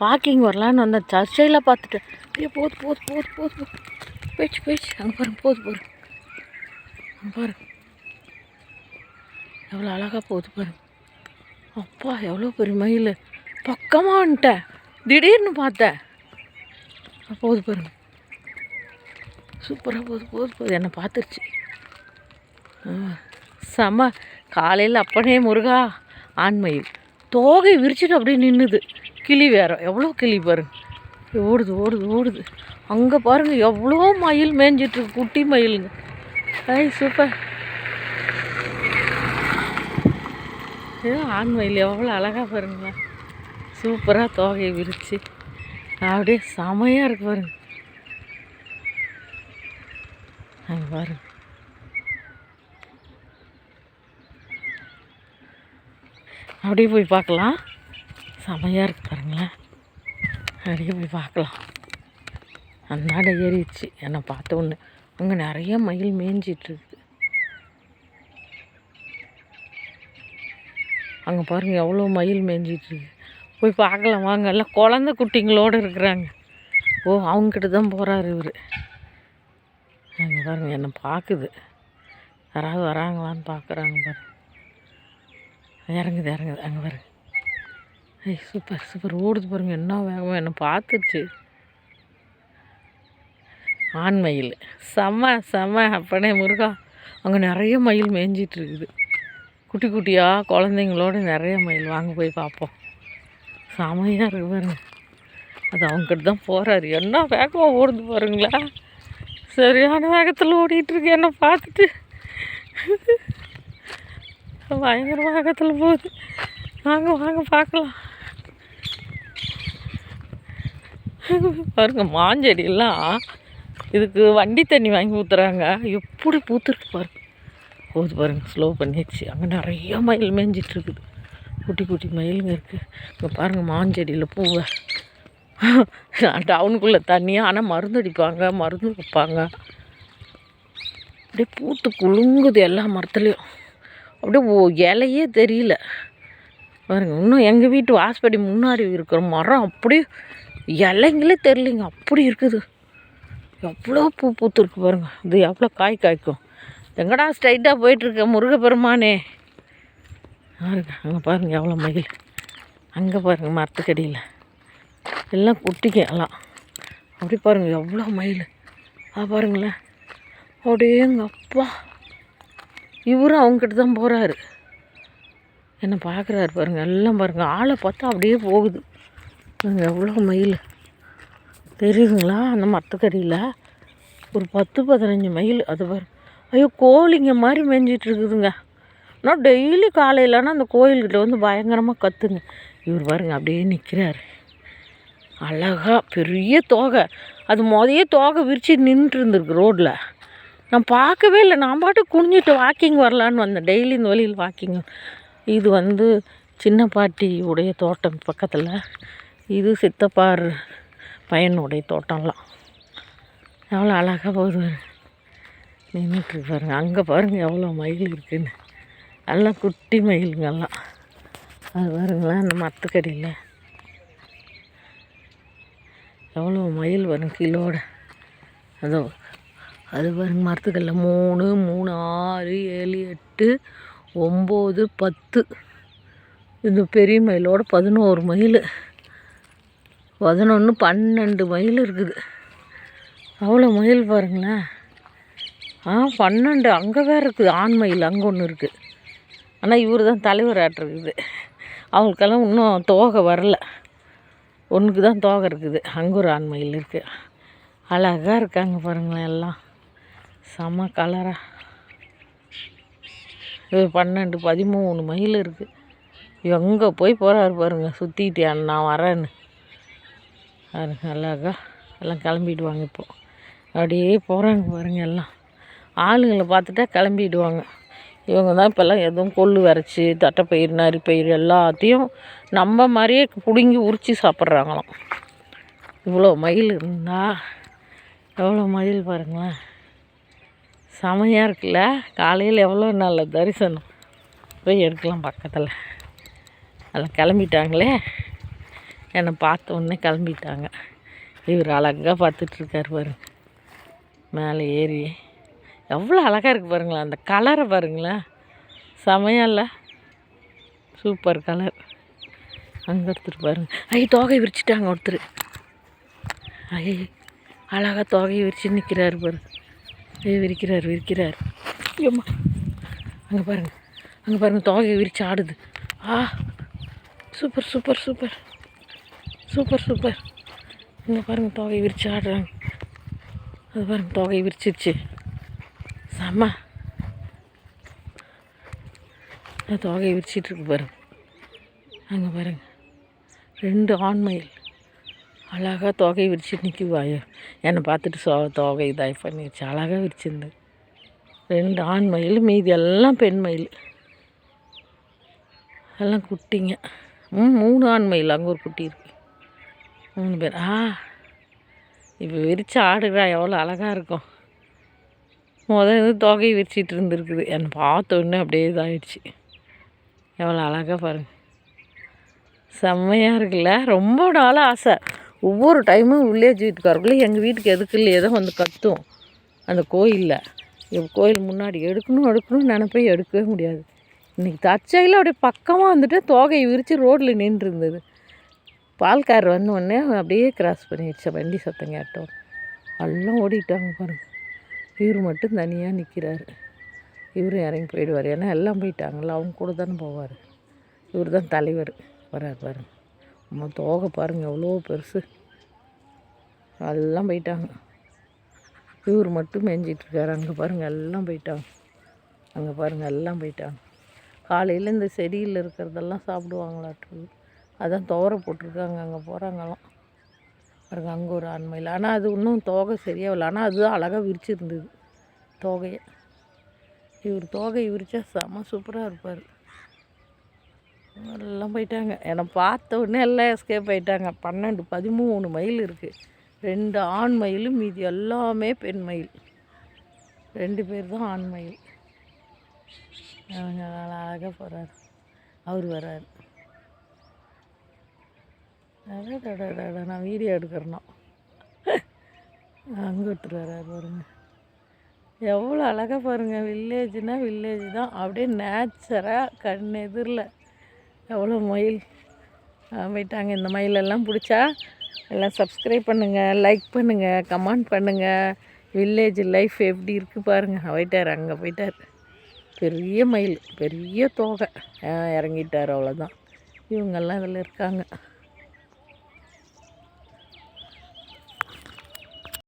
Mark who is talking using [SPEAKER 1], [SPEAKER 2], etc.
[SPEAKER 1] Walking வரலான்னு வந்தேன். சர்ச்சையில் பார்த்துட்டேன் ஐயோ போது போது போது போது போது. போயிடுச்சு போயிடுச்சு. அங்கே பாருங்க போது பாரு அங்கே பாரு. எவ்வளோ அழகாக போகுது பாரு. அப்பா எவ்வளோ பெரிய மயில். பக்கமாக வந்துட்டேன். திடீர்னு பார்த்தேன். போகுது பாருங்க சூப்பராக போகுது போகுது போகுது என்னை பார்த்துருச்சு. செம. காலையில் அப்பனே முருகா. ஆண்மயில். தோகை விரிச்சிட்டு அப்படியே நின்றுது கிளி வேற. எவ்வளோ கிளி பாருங்க. ஓடுது ஓடுது ஓடுது. அங்கே பாருங்க எவ்வளோ மயில் மேய்ஞ்சிட்ருக்கு குட்டி மயிலுங்க. ஐய் சூப்பர். ஏ ஆண் மயில் எவ்வளோ அழகாக பாருங்களா. சூப்பராக தோகையை விரித்து அப்படியே செமையாக இருக்கு பாருங்க. அங்கே பாருங்க. அப்படியே போய் பார்க்கலாம். செமையாக இருக்குது பாருங்களேன். அப்படியே போய் பார்க்கலாம். அந்தாண்ட ஏறிடுச்சு. என்னை பார்த்த உடனே அங்கே நிறைய மயில் மேஞ்சிட்டுருக்கு அங்கே பாருங்கள் எவ்வளோ மயில் மேய்ஞ்சிட்ருக்கு போய் பார்க்கலாம் வாங்க. எல்லாம் குழந்த குட்டிங்களோடு இருக்கிறாங்க. ஓ அவங்ககிட்ட தான் போகிறாரு இவர். அங்கே பாருங்க என்னை பார்க்குது. யாராவது வராங்களான்னு பார்க்குறாங்க பாருங்க. இறங்குது இறங்குது. அங்கே பாருங்கள் ஐய் சூப்பர் சூப்பர். ஓடுது பாருங்க. என்ன வேகமாக என்னை பார்த்துருச்சு. ஆண் மயில். செம்ம செம்ம அப்பனே முருகா. அங்கே நிறைய மயில் மேய்ஞ்சிட்டு இருக்குது குட்டி குட்டியாக குழந்தைங்களோட நிறைய மயில். வாங்க போய் பார்ப்போம். செமையாக இருக்கு பாருங்க. அது அவங்ககிட்ட தான் போகிறாரு என்ன வேகமாக ஓடுது பாருங்களா. சரியான வேகத்தில் ஓடிட்டுருக்கு என்னை பார்த்துட்டு. பயங்கர வேகத்தில் போகுது. வாங்க வாங்க பார்க்கலாம். பாருங்க மாஞ்செடியெல்லாம் இதுக்கு வண்டி தண்ணி வாங்கி ஊற்றுறாங்க எப்படி பூத்துருக்கு பாருங்க. போகுது பாருங்க ஸ்லோ பண்ணிடுச்சு அங்கே நிறைய மயில் மேய்ஞ்சிட்ருக்குது குட்டி குட்டி மயிலுங்க இருக்குது இங்கே பாருங்கள் மாஞ்செடியில் பூவை. டவுனுக்குள்ளே தண்ணியாக ஆனால் மருந்து அடிப்பாங்க மருந்து வைப்பாங்க. அப்படியே பூத்து குலுங்குது எல்லா மரத்துலேயும். அப்படியே ஓ இலையே தெரியல. பாருங்க இன்னும் எங்கள் வீட்டு வாசப்படி முன்னாடி இருக்கிற மரம் அப்படியே இலைங்களே தெரிலிங்க அப்படி இருக்குது. எவ்வளோ பூ பூத்துருக்கு பாருங்க. இது எவ்வளோ காய் காய்க்கும். எங்கடா ஸ்ட்ரைட்டாக போயிட்டுருக்க முருகப்பெருமானே? பாருங்க அங்கே பாருங்கள் எவ்வளோ மயில். அங்கே பாருங்கள் மரத்துக்கடியில். எல்லாம் குட்டிங்க எல்லாம். அப்படி பாருங்கள் எவ்வளோ மயில். ஆ பாருங்களேன். அப்படியே எங்கள் அப்பா. இவரும் அவங்ககிட்ட தான் போகிறாரு என்னை பார்க்குறாரு பாருங்க எல்லாம் பாருங்கள் ஆளை பார்த்தா அப்படியே போகுது. எவ்வளோ மயில் தெரியுதுங்களா? அந்த மரத்துக்கடியில் ஒரு பத்து பதினஞ்சு மயில் அது பாரு. ஐயோ கோழிங்க மாதிரி மேய்ஞ்சிட்டு இருக்குதுங்க. ஆனால் டெய்லி காலையிலனா அந்த கோயில்கிட்ட வந்து பயங்கரமாக கத்துங்க. இவர் பாருங்க அப்படியே நிற்கிறாரு அழகா பெரிய தோகை. அது முதைய தோகை விரிச்சு நின்றுட்டு இருந்திருக்கு ரோட்டில் நான் பார்க்கவே இல்லை. நான் பாட்டு குனிஞ்சிட்டு வாக்கிங் வரலான்னு வந்தேன். டெய்லி இந்த வழியில் வாக்கிங் இது வந்து சின்ன பாட்டி உடைய தோட்டம் பக்கத்தில். இது சித்தப்பார் பையனுடைய தோட்டம்லாம். எவ்வளோ அழகாக போகுது நின்றுட்டு பாருங்க. அங்கே பாருங்கள் எவ்வளோ மயில் இருக்குதுன்னு எல்லாம் குட்டி மயிலுங்கெல்லாம் அது பாருங்களேன் அந்த மரத்துக்கடியில் எவ்வளோ மயில் வரும் கிலோட. அதோ அது பாருங்க மரத்துக்கல்ல மூணு மூணு ஆறு ஏழு எட்டு ஒம்பது பத்து. இந்த பெரிய மயிலோட பதினோரு மயில். பதினொன்று பன்னெண்டு மயில் இருக்குது. அவ்வளோ மயில் பாருங்களேன். ஆ பன்னெண்டு அங்கே வேறு இருக்குது. ஆண் மயில் அங்கே ஒன்று இருக்குது ஆனால் இவர் தான் தலைவர் ஆட்டிருக்குது. அவங்களுக்கெல்லாம் இன்னும் தோகை வரல. ஒன்றுக்கு தான் தோகை இருக்குது. அங்கே ஒரு ஆண் மயில் இருக்குது அழகாக இருக்காங்க பாருங்களேன் எல்லாம். செம கலராக இது பன்னெண்டு பதிமூணு மயில் இருக்குது எங்கே போய் போகிறாரு பாருங்க. சுற்றிட்டு நான் வரேன்னு. அழகா எல்லாம் கிளம்பிடுவாங்க இப்போ. அப்படியே போகிறாங்க பாருங்க எல்லாம். ஆளுங்களை பார்த்துட்டா கிளம்பிடுவாங்க. இவங்க தான் இப்போல்லாம் எதுவும் கொள்ளு வரைச்சி தட்டைப்பயிர் நரிப்பயிர் எல்லாத்தையும் நம்ம மாதிரியே பிடுங்கி உரித்து சாப்பிட்றாங்களாம். இவ்வளோ மயில் இருந்தால் எவ்வளோ மயில் பாருங்களேன். செமையாக இருக்குல்ல? காலையில் எவ்வளோ நல்ல தரிசனம். போய் எடுக்கலாம் பக்கத்தில். எல்லாம் கிளம்பிட்டாங்களே. என்னை பார்த்த உடனே கிளம்பிட்டாங்க. இவர் அழகாக பார்த்துட்ருக்காரு பாருங்க. மேலே ஏறி. எவ்வளோ அழகாக இருக்குது பாருங்களேன். அந்த கலரை பாருங்களேன். செமையா இல்லை சூப்பர் கலர் அங்கே ஒருத்தர் பாருங்க. ஐ தோகை விரிச்சிட்டாங்க ஒருத்தர். ஐ அழகாக தோகையை விரிச்சு நிற்கிறாரு பாரு ஐய் விரிக்கிறார் விரிக்கிறார். ஐயம்மா அங்கே பாருங்கள் அங்கே பாருங்க தோகையை விரிச்சு ஆடுது. ஆ super super super super super. இங்கே பாருங்க தோகையை விரிச்சு ஆடுறாங்க. அது பாருங்க தோகையை விரிச்சிருச்சு. செம்ம. அது தோகையை விரிச்சிட்டு இருக்கு பாருங்க. அங்கே பாருங்க. ரெண்டு ஆண்மயில் அழகாக தொகை விரிச்சிட்டு நிற்குவாயோ என்னை பார்த்துட்டு சோ தொகை இதாக பண்ணிடுச்சு அழகாக விரிச்சிருந்தது ரெண்டு ஆண் மயில் மீதி எல்லாம் பெண் மயில். எல்லாம் குட்டிங்க. ம் மூணு ஆண் மயில். அங்கே ஒரு குட்டி இருக்கு. மூணு பேர். ஆ இப்போ விரித்து ஆடுறா எவ்வளோ அழகாக இருக்கும். முதல் இது தொகை விரிச்சிட்டு இருந்துருக்குது. என்னை பார்த்த உடனே அப்படியே இதாகிடுச்சு எவ்வளோ அழகாக பாருங்க. செம்மையாக இருக்குல்ல? ரொம்ப நாளாக ஆசை. ஒவ்வொரு டைமும் வில்லேஜ் வீட்டுக்காரர்களும் எங்கள் வீட்டுக்கு எதுக்கு இல்லையே தான் வந்து கத்தும். அந்த கோயிலில். என் கோயில் முன்னாடி எடுக்கணும் எடுக்கணும்னு நினப்பே எடுக்கவே முடியாது. இன்றைக்கி தற்செயலில் அப்படியே பக்கமாக வந்துட்டு தோகையை விரித்து ரோட்டில் நின்று இருந்தது பால்கார் வந்து உடனே அப்படியே கிராஸ் பண்ணிடுச்சு. வண்டி சத்தம் கேட்டோம். எல்லாம் ஓடிட்டாங்க பாருங்கள் இவர் மட்டும் தனியாக நிற்கிறாரு இவரும் இறங்கி போயிடுவார். ஏன்னா எல்லாம் போயிட்டாங்கள அவங்க கூட தானே போவார். இவர் தான் தலைவர். வரார் பாருங்க. அம்மா தோகை பாருங்கள் எவ்வளோ பெருசு. எல்லாம் போயிட்டாங்க. இவர் மட்டும் மேய்ஞ்சிட்ருக்காரு அங்கே பாருங்கள் எல்லாம் போயிட்டாங்க. அங்கே பாருங்கள் எல்லாம் போயிட்டாங்க. காலையில் இந்த செடியில் இருக்கிறதெல்லாம் சாப்பிடுவாங்களாட்டு அதான் துவர போட்டிருக்காங்க அங்கே போகிறாங்களாம் பாருங்க அங்கே ஒரு ஆண்மையில் ஆனால் அது இன்னும் தோகை சரியாகல ஆனால் அதுதான் அழகாக விரிச்சிருந்தது தோகையை. இவர் தோகையை விரிச்சா செம சூப்பராக இருப்பார். எல்லாம் போயிட்டாங்க. என்னை பார்த்த உடனே எல்லாம் எஸ்கேப் ஆயிட்டாங்க. பன்னெண்டு பதிமூணு மைல் இருக்குது ரெண்டு ஆண் மயிலும் மீதி எல்லாமே பெண் மயில் ரெண்டு பேர் தான் ஆண் மயில் அவங்க அழகாக போகிறாரு அவர் வர்றாரு. நான் வீடியோ எடுக்கிறேன்னா அங்கே ஒருத்தர் வர்றாரு பாருங்க எவ்வளோ அழகாக பாருங்கள் வில்லேஜ்னால் வில்லேஜ் தான் அப்படியே நேச்சராக கண் எதிரில் எவ்வளோ மயில் போயிட்டாங்க இந்த மயிலெல்லாம் பிடிச்சா எல்லாம் சப்ஸ்கிரைப் பண்ணுங்கள் லைக் பண்ணுங்கள் கமெண்ட் பண்ணுங்கள் வில்லேஜ் லைஃப் எப்படி இருக்குது பாருங்கள் போயிட்டார் அங்கே போயிட்டார் பெரிய மயில் பெரிய தோகை இறங்கிட்டார் அவ்வளோதான் இவங்கெல்லாம் இதில் இருக்காங்க